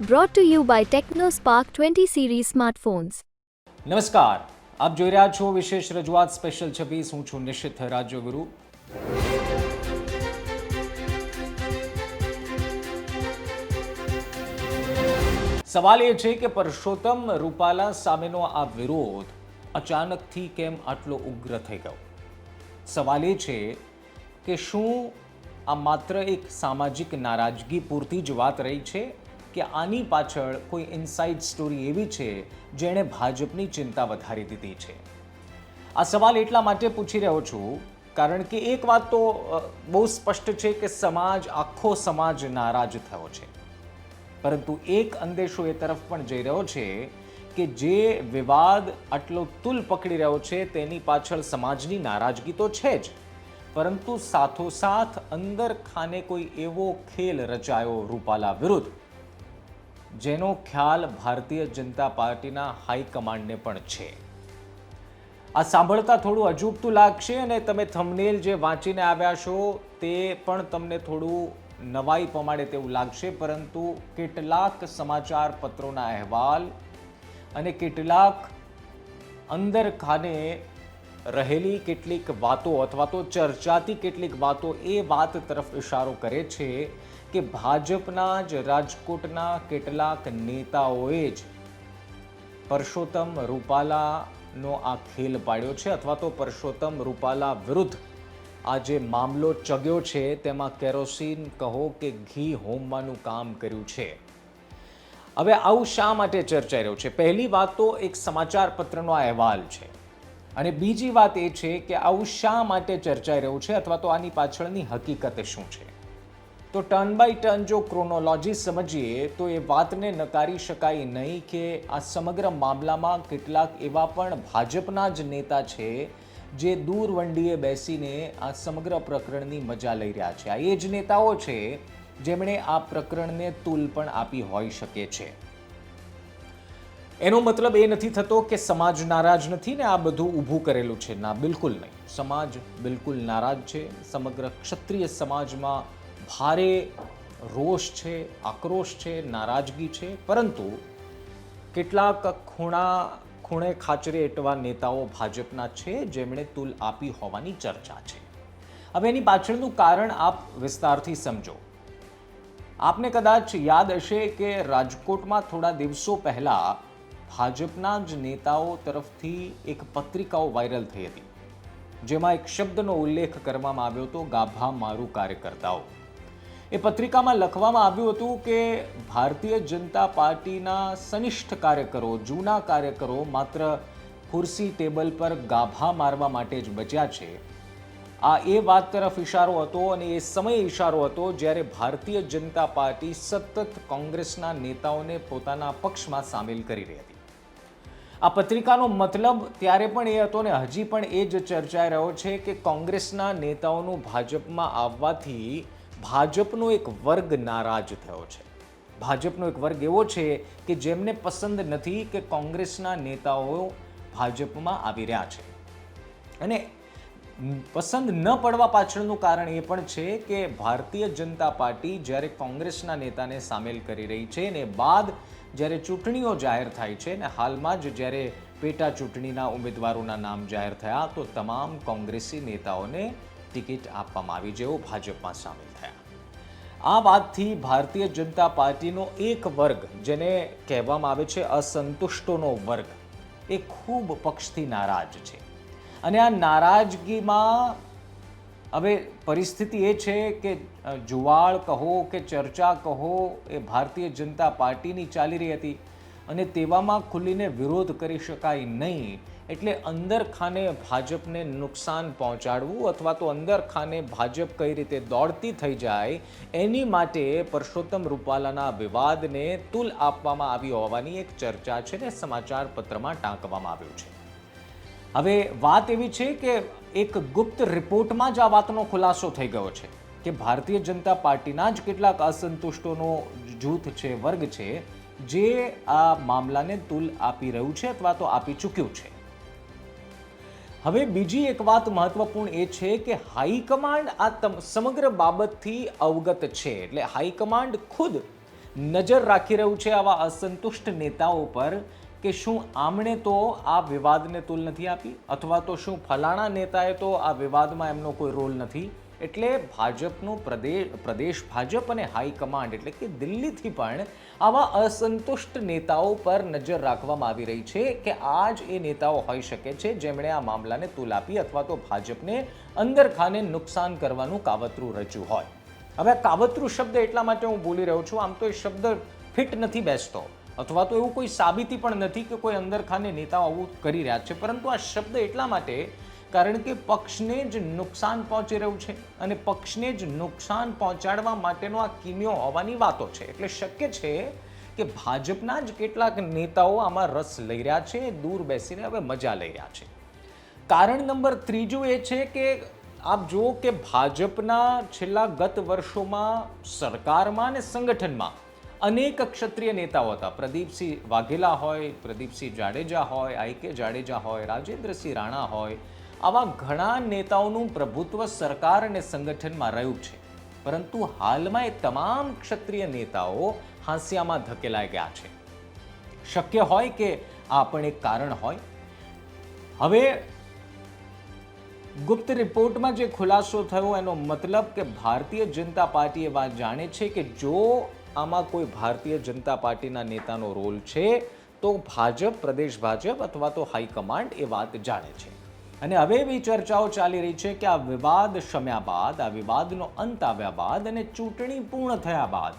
Brought to you by TechnoSpark 20 series smartphones. નમસ્કાર આપ જોઈ રહ્યા છો વિશેષ રજૂઆત સ્પેશિયલ છવ્વીસ હું છું નિશ્ચિત રાજ્યગુરુ સવાલ એ છે કે પરસોત્તમ રૂપાલા સામેનો આ વિરોધ અચાનકથી કેમ આટલો ઉગ્ર થઈ ગયો સવાલ એ છે કે શું આ માત્ર એક સામાજિક નારાજગી પૂરતી જ વાત રહી છે કે આની પાછળ કોઈ ઇનસાઇડ સ્ટોરી એવી છે જેણે ભાજપની ચિંતા વધારી દીધી છે? આ સવાલ એટલા માટે પૂછી રહ્યો છું, કારણ કે એક વાત તો બહુ સ્પષ્ટ છે કે સમાજ, આખો સમાજ નારાજ થયો છે. પરંતુ એક અંદેશો એ તરફ પણ જઈ રહ્યો છે કે જે વિવાદ આટલો તુલ પકડી રહ્યો છે તેની પાછળ સમાજની નારાજગી તો છે જ. પરંતુ સાથોસાથ અંદર ખાને કોઈ એવો ખેલ રચાયો રૂપાલા વિરુદ્ધ. જેનો ખ્યાલ ભારતીય જનતા પાર્ટીના હાઈકમાન્ડને પણ છે. આ સાંભળતા થોડું અજુગતું લાગશે અને તમે થમનેલ જે વાંચીને આવ્યા છો તે પણ તમને થોડું નવાઈ પમાડે તેવું લાગશે, પરંતુ કેટલાક સમાચાર પત્રોના અહેવાલ અને કેટલાક અંદર ખાને રહેલી કેટલીક વાતો અથવા તો ચર્ચાતી કેટલીક વાતો એ વાત તરફ ઇશારો કરે છે. કે ભાજપના જ રાજકોટના કેટલાક નેતાઓએ જ પરસોત્તમ રૂપાલાનો આ ખેલ પાડ્યો છે અથવા તો પરસોત્તમ રૂપાલા વિરુદ્ધ આ જે મામલો ચગ્યો છે તેમાં કેરોસીન કહો કે ઘી હોમવાનું કામ કર્યું છે. હવે આવું શા માટે ચર્ચાઈ રહ્યું છે? પહેલી વાત તો એક સમાચાર પત્રનો અહેવાલ છે. અને બીજી વાત એ છે કે આવું શા માટે ચર્ચાઈ રહ્યું છે અથવા તો આની પાછળની હકીકત શું છે? તો ટર્ન બાય ટર્ન જો ક્રોનોલોજી સમજીએ, તો એ વાતને નકારી શકાય નહીં કે આ સમગ્ર મામલામાં કેટલાક એવા પણ ભાજપના જ નેતા છે જે દૂર વંડીએ બેસીને આ સમગ્ર પ્રકરણની મજા લઈ રહ્યા છે. આ એ જ નેતાઓ છે જેમણે આ પ્રકરણને તુલ પણ આપી હોઈ શકે છે. એનો મતલબ એ નથી થતો કે સમાજ નારાજ નથી ને આ બધું ઊભું કરેલું છે. ના, બિલકુલ નહીં. સમાજ બિલકુલ નારાજ છે. સમગ્ર ક્ષત્રિય સમાજમાં ભારે રોષ છે, આક્રોશ છે, નારાજગી છે, પરંતુ કેટલાક ખૂણા, ખૂણે ખાચરે એટવા નેતાઓ ભાજપના છે, જેમણે તુલ આપી હોવાની ચર્ચા છે. હવે એની પાછળનું કારણ આપ વિસ્તારથી સમજો. આપને કદાચ યાદ હશે કે રાજકોટમાં થોડા દિવસો પહેલાં ભાજપના જ નેતાઓ તરફથી એક પત્રિકાઓ વાયરલ થઈ હતી. જેમાં એક શબ્દનો ઉલ્લેખ કરવામાં આવ્યો હતો, ગાભા મારું કાર્યકર્તાઓ. એ પત્રિકામાં લખવામાં આવ્યું હતું કે ભારતીય જનતા પાર્ટીના સનિષ્ઠ કાર્યકરો, જૂના કાર્યકરો માત્ર ખુરશી ટેબલ પર ગાભા મારવા માટે જ બચ્યા છે. આ એ વાત તરફ ઇશારો હતો અને એ સમય ઇશારો હતો જ્યારે ભારતીય જનતા પાર્ટી સતત કોંગ્રેસના નેતાઓને પોતાના પક્ષમાં સામેલ કરી રહી હતી. આ પત્રિકાનો મતલબ ત્યારે પણ એ હતો ને હજી પણ એ જ ચર્ચાઈ રહ્યો છે કે કોંગ્રેસના નેતાઓનું ભાજપમાં આવવાથી ભાજપનો એક વર્ગ નારાજ થયો છે. ભાજપનો એક વર્ગ એવો છે કે જેમને પસંદ નથી કે કોંગ્રેસના નેતાઓ ભાજપમાં આવી રહ્યા છે. અને પસંદ ન પડવા પાછળનું કારણ એ પણ છે કે ભારતીય જનતા પાર્ટી જ્યારે કોંગ્રેસના નેતાને સામેલ કરી રહી છે ને બાદ જ્યારે ચૂંટણીઓ જાહેર થાય છે ને હાલમાં જ જ્યારે પેટા ચૂંટણીના ઉમેદવારોના નામ જાહેર થયા તો તમામ કોંગ્રેસી નેતાઓને ટિકિટ આપવામાં આવી જેઓ ભાજપમાં સામેલ થયા. આ વાતથી ભારતીય જનતા પાર્ટીનો એક વર્ગ, જેને કહેવામાં આવે છે અસંતુષ્ટોનો વર્ગ, એ ખૂબ પક્ષથી નારાજ છે. અને આ નારાજગીમાં હવે પરિસ્થિતિ એ છે કે જુવાળ કહો કે ચર્ચા કહો એ ભારતીય જનતા પાર્ટીની ચાલી રહી હતી અને તેવામાં ખુલીને વિરોધ કરી શકાય નહીં. એટલે અંદર ખાને ભાજપને નુકસાન પહોંચાડવું અથવા તો અંદર ખાને ભાજપ કઈ રીતે દોડતી થઈ જાય, એની માટે પરસોત્તમ રૂપાલાના વિવાદને તુલ આપવામાં આવી હોવાની એક ચર્ચા છે ને સમાચાર પત્રમાં ટાંકવામાં આવ્યું છે. હવે વાત એવી છે કે એક ગુપ્ત રિપોર્ટમાં જ આ વાતનો ખુલાસો થઈ ગયો છે કે ભારતીય જનતા પાર્ટીના જ કેટલાક અસંતુષ્ટોનો જૂથ છે, વર્ગ છે, જે આ મામલાને તુલ આપી રહ્યું છે અથવા તો આપી ચૂક્યું છે. હવે બીજી એક વાત મહત્વપૂર્ણ એ છે કે હાઈકમાન્ડ આ સમગ્ર બાબતથી અવગત છે. એટલે હાઈકમાન્ડ ખુદ નજર રાખી રહ્યું છે આવા અસંતુષ્ટ નેતાઓ પર કે શું આમણે તો આ વિવાદને તુલ નથી આપી? અથવા તો શું ફલાણા નેતાએ તો આ વિવાદમાં એમનો કોઈ રોલ નથી? એટલે ભાજપનું પ્રદેશ પ્રદેશ ભાજપ અને હાઈકમાન્ડ એટલે કે દિલ્હીથી પણ આવા અસંતુષ્ટ નેતાઓ પર નજર રાખવામાં આવી રહી છે કે આ જ એ નેતાઓ હોઈ શકે છે જેમણે આ મામલાને તુલ આપી અથવા તો ભાજપને અંદરખાને નુકસાન કરવાનું કાવતરું રચ્યું હોય. હવે કાવતરું શબ્દ એટલા માટે હું બોલી રહ્યો છું, આમ તો એ શબ્દ ફિટ નથી બેસતો. અથવા તો એવું કોઈ સાબિતી પણ નથી કે કોઈ અંદરખાને નેતાઓ આવું કરી રહ્યા છે. પરંતુ આ શબ્દ એટલા માટે કારણ કે પક્ષને જ નુકસાન પહોંચી રહ્યું છે અને પક્ષને જ નુકસાન પહોંચાડવા માટેનો આ કિમિયો હોવાની વાતો છે. એટલે શક્ય છે કે ભાજપના જ કેટલાક નેતાઓ આમાં રસ લઈ રહ્યા છે, દૂર બેસીને હવે મજા લઈ રહ્યા છે. કારણ નંબર ત્રીજું એ છે કે આપ જુઓ કે ભાજપના છેલ્લા ગત વર્ષોમાં સરકારમાં અને સંગઠનમાં અનેક ક્ષત્રિય નેતાઓ હતા. પ્રદીપસિંહ વાઘેલા હોય, પ્રદીપસિંહ જાડેજા હોય, આઈ કે જાડેજા હોય, રાજેન્દ્રસિંહ રાણા હોય આવા ઘણા નેતાઓનું પ્રભુત્વ સરકાર અને સંગઠનમાં રહ્યું છે. પરંતુ હાલમાં એ તમામ ક્ષત્રિય નેતાઓ હાંસિયામાં ધકેલાઈ ગયા છે. શક્ય હોય કે આ પણ એક કારણ હોય? હવે ગુપ્ત રિપોર્ટમાં જે ખુલાસો થયો એનો મતલબ કે ભારતીય જનતા પાર્ટી એ વાત જાણે છે કે જો આમાં કોઈ ભારતીય જનતા પાર્ટીના નેતાનો રોલ છે, તો ભાજપ, પ્રદેશ ભાજપ અથવા તો હાઈકમાન્ડ એ વાત જાણે છે. અને હવે એવી ચર્ચાઓ ચાલી રહી છે કે આ વિવાદ શમ્યા બાદ, આ વિવાદનો અંત આવ્યા બાદ અને ચૂંટણી પૂર્ણ થયા બાદ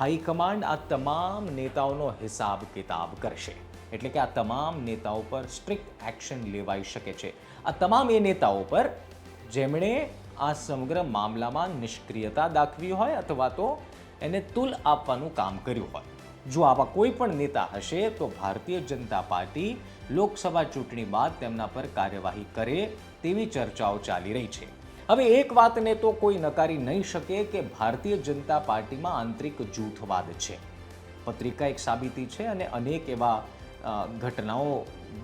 હાઈકમાન્ડ આ તમામ નેતાઓનો હિસાબ કિતાબ કરશે. એટલે કે આ તમામ નેતાઓ પર સ્ટ્રિક્ટ એક્શન લેવાઈ શકે છે. આ તમામ એ નેતાઓ પર જેમણે આ સમગ્ર મામલામાં નિષ્ક્રિયતા દાખવી હોય અથવા તો એને તુલ આપવાનું કામ કર્યું હોય. જો આવા કોઈ પણ નેતા હશે, તો ભારતીય જનતા પાર્ટી લોકસભા ચૂંટણી બાદ તેમના પર કાર્યવાહી કરે તેવી ચર્ચાઓ ચાલી રહી છે. હવે એક વાતને તો કોઈ નકારી નહીં શકે કે ભારતીય જનતા પાર્ટીમાં આંતરિક જૂથવાદ છે. પત્રિકા એક સાબિતી છે અને અનેક એવા ઘટનાઓ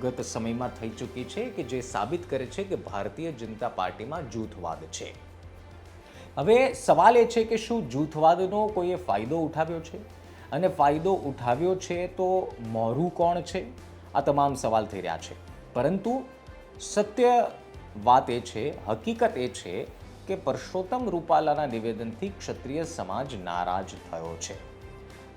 ગત સમયમાં થઈ ચૂકી છે કે જે સાબિત કરે છે કે ભારતીય જનતા પાર્ટીમાં જૂથવાદ છે. હવે સવાલ એ છે કે શું જૂથવાદનો કોઈએ ફાયદો ઉઠાવ્યો છે? અને ફાયદો ઉઠાવ્યો છે તો મોરું કોણ છે? આ તમામ સવાલ થઈ રહ્યા છે. પરંતુ સત્ય વાત એ છે, હકીકત એ છે કે પરસોત્તમ રૂપાલાના નિવેદનથી ક્ષત્રિય સમાજ નારાજ થયો છે.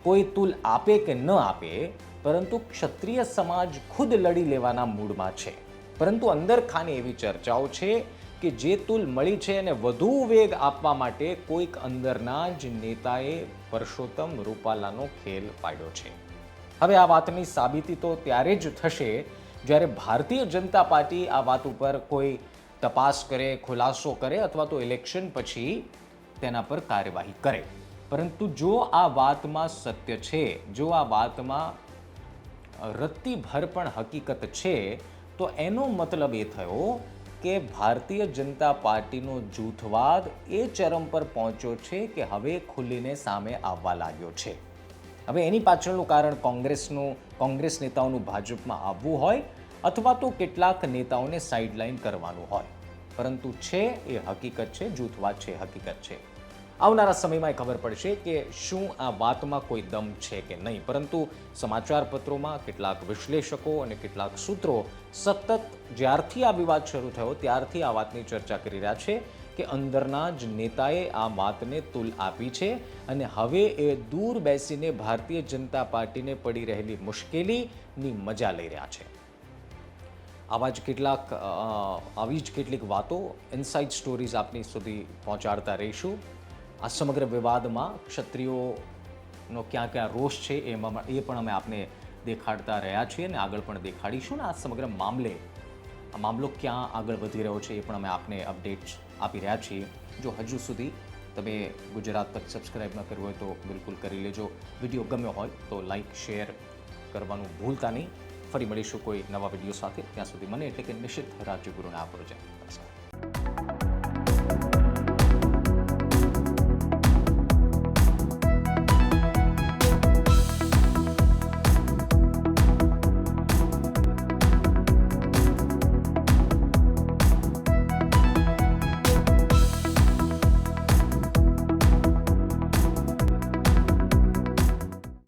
કોઈ તુલ આપે કે ન આપે, પરંતુ ક્ષત્રિય સમાજ ખુદ લડી લેવાના મૂડમાં છે. પરંતુ અંદર ખાને એવી ચર્ચાઓ છે કે જે તુલ મળી છે એને વધુ વેગ આપવા માટે કોઈક અંદરના જ નેતાએ પરસોત્તમ રૂપાલાનો ખેલ પાડ્યો છે. હવે આ વાતની સાબિતી તો ત્યારે જ થશે જ્યારે ભારતીય જનતા પાર્ટી આ વાત ઉપર કોઈ તપાસ કરે, ખુલાસો કરે અથવા તો ઇલેક્શન પછી તેના પર કાર્યવાહી કરે. પરંતુ જો આ વાતમાં સત્ય છે, જો આ વાતમાં રત્તીભર પણ હકીકત છે, તો એનો મતલબ એ થયો કે ભારતીય જનતા પાર્ટીનો જૂથવાદ એ ચરમ પર પહોંચ્યો છે કે હવે ખુલ્લીને સામે આવવા લાગ્યો છે. હવે એની પાછળનું કારણ કોંગ્રેસનું, કોંગ્રેસ નેતાઓનું ભાજપમાં આવવું હોય અથવા તો કેટલાક નેતાઓને સાઇડલાઇન કરવાનું હોય. પરંતુ છે એ હકીકત છે, જૂથવાદ છે હકીકત છે. આવનારા સમયમાં એ ખબર પડશે કે શું આ વાતમાં કોઈ દમ છે કે નહીં. પરંતુ સમાચાર પત્રોમાં કેટલાક વિશ્લેષકો અને કેટલાક સૂત્રો સતત જ્યારથી આ વિવાદ શરૂ થયો, ત્યારથી આ વાતની ચર્ચા કરી રહ્યા છે કે અંદરના જ નેતાએ આ વાતને તુલ આપી છે અને હવે એ દૂર બેસીને ભારતીય જનતા પાર્ટીને પડી રહેલી મુશ્કેલીની મજા લઈ રહ્યા છે. આવા જ કેટલાક આવી જ કેટલીક વાતો ઇનસાઇડ સ્ટોરીઝ આપની સુધી પહોંચાડતા રહીશું. આ સમગ્ર વિવાદમાં ક્ષત્રિયોનો ક્યાં ક્યાં રોષ છે એમાં એ પણ અમે આપને દેખાડતા રહ્યા છીએ અને આગળ પણ દેખાડીશું. ને આ સમગ્ર મામલે, આ મામલો ક્યાં આગળ વધી રહ્યો છે એ પણ અમે આપને અપડેટ આપી રહ્યા છીએ. જો હજુ સુધી તમે ગુજરાત તક સબસ્ક્રાઈબ ન કર્યું હોય તો બિલકુલ કરી લેજો. વીડિયો ગમ્યો હોય તો લાઈક શેર કરવાનું ભૂલતા નહીં. ફરી મળીશું કોઈ નવા વીડિયો સાથે. ત્યાં સુધી મને એટલે કે નિશ્ચિત રાજ્યગુરુને આ છે નમસ્કાર